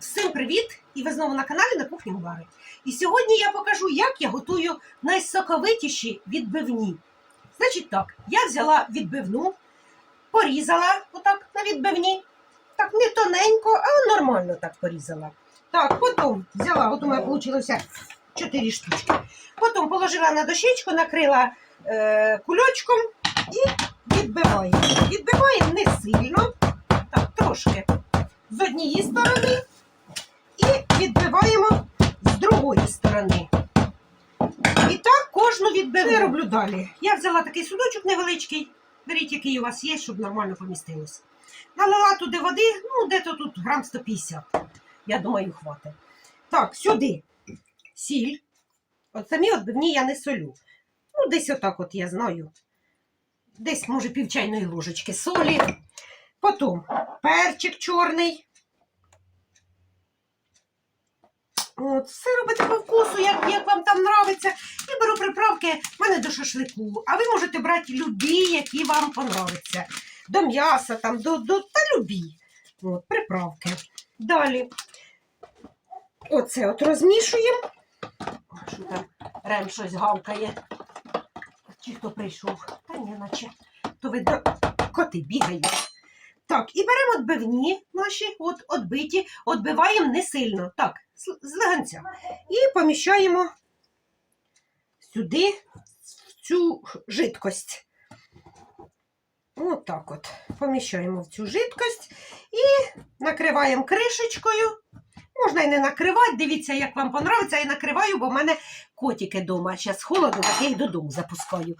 Всім привіт! І ви знову на каналі на кухні Гувари. І сьогодні я покажу, як я готую найсоковитіші відбивні. Значить так, я взяла відбивну, порізала отак на відбивні. Так, не тоненько, а нормально так порізала. Так, потім взяла, от у мене вийшло 4 штучки. Потім положила на дощечку, накрила е, кульочком і відбиваємо. Відбиваємо Я роблю далі. Я взяла такий судочок невеличкий, беріть, який у вас є, щоб нормально помістилось. Налила туди води, ну, де-то тут грам 150. Я думаю, хватить. Так, сюди сіль. От самі відбивні я не солю. Ну, десь отак от я знаю. Десь, може, пів чайної ложечки солі. Потім перчик чорний. От, все робите по вкусу, як, як вам там нравиться. І беру приправки в мене до шашлику. А ви можете брати любі, які вам понравляться. До м'яса, там, до, до та любі. От, приправки. Далі. Оце от розмішуємо. Що там Рем щось гавкає. Чи хто прийшов? Та ні, наче. То видно, коти бігають. Так, і беремо отбивні наші, от отбиті, отбиваємо не сильно. Так, з- легенця. І поміщаємо сюди в цю жидкость. От так от. Поміщаємо в цю жидкость і накриваємо кришечкою. Можна і не накривати, дивіться, як вам подобається. Я накриваю, бо в мене котики вдома. Зараз холодно, так я їх додому запускаю.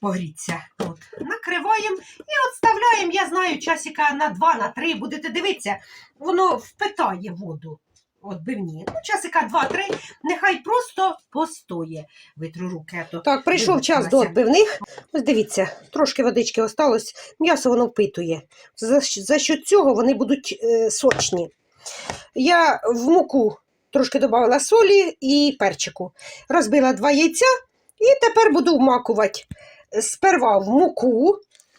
Погріться. От. Накриваємо і отставляємо, я знаю, часика на 2, на 3. Будете дивитися, воно впитає воду. Отбивні. Ну, часика 2-3, нехай просто постоє. Витру руки. а то Так, прийшов час до відбивних. Ось дивіться, трошки водички осталось, м'ясо воно впитує. За, щ- за що цього вони будуть е, сочні. Я в муку трошки додала солі і перчику. Розбила два яйця і тепер буду вмакувати сперва в муку,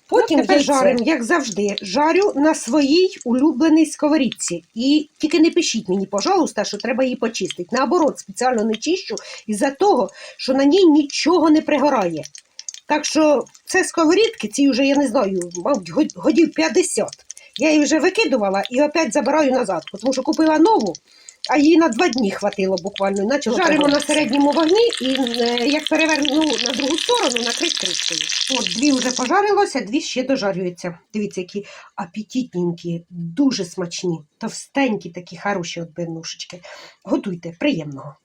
потім я жарим, як завжди, жарю на своїй улюбленій сковорідці. І тільки не пишіть мені, пожалуйста, що треба її почистити. Наоборот, спеціально не чищу із-за того, що на ній нічого не пригорає. Так що це сковорідки, ці вже, я не знаю, мабуть, годів 50. Я її вже викидувала і опять забираю назад, тому що купила нову, а їй на два дні хватило буквально. Наче жаримо на середньому вогні і е, як переверну на другу сторону, накрить кришкою. От дві вже пожарилося, дві ще дожарюються. Дивіться, які апетитненькі, дуже смачні, товстенькі такі хороші отбивнушечки. Готуйте, приємного.